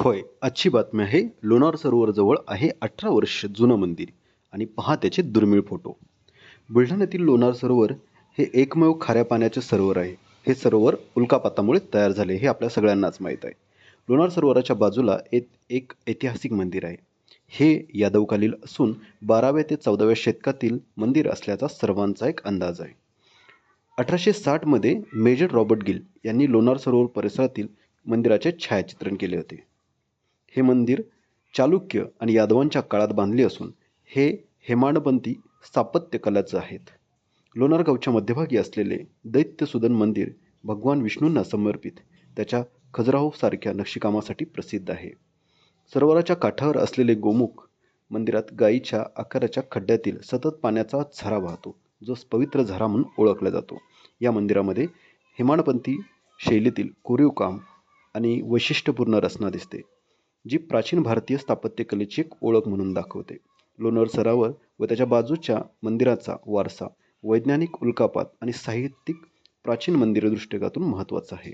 होय आजची बातमी आहे लोणार सरोवरजवळ आहे अठरा वर्ष जुनं मंदिर आणि पहा त्याचे दुर्मिळ फोटो. बुलढाण्यातील लोणार सरोवर हे एकमेव खाऱ्या पाण्याचे सरोवर आहे. हे सरोवर उल्कापातामुळे तयार झाले हे आपल्या सगळ्यांनाच माहीत आहे. लोणार सरोवराच्या बाजूला एक एक ऐतिहासिक मंदिर आहे. हे यादवकालीन असून बाराव्या ते चौदाव्या शतकातील मंदिर असल्याचा सर्वांचा एक अंदाज आहे. अठराशे साठमध्ये मेजर रॉबर्ट गिल यांनी लोणार सरोवर परिसरातील मंदिराचे छायाचित्रण केले होते. हे मंदिर चालुक्य आणि यादवांच्या काळात बांधले असून हे हेमाडपंथी स्थापत्यकलाचं आहेत. लोणार गावच्या मध्यभागी असलेले दैत्यसुदन मंदिर भगवान विष्णूंना समर्पित त्याच्या खजुराहोसारख्या नक्षीकामासाठी प्रसिद्ध आहे. सरोवराच्या काठावर असलेले गोमुख मंदिरात गायीच्या आकाराच्या खड्ड्यातील सतत पाण्याचा झरा वाहतो जो पवित्र झरा म्हणून ओळखला जातो. या मंदिरामध्ये हेमाडपंथी शैलीतील कोरीवकाम आणि वैशिष्ट्यपूर्ण रचना दिसते. जी प्राचीन भारतीय स्थापत्यकलेची एक ओळख म्हणून दाखवते. लोणार सरावर व त्याच्या बाजूच्या मंदिराचा वारसा वैज्ञानिक उल्कापात आणि साहित्यिक प्राचीन मंदिर दृष्टिकोनातून महत्त्वाचा आहे.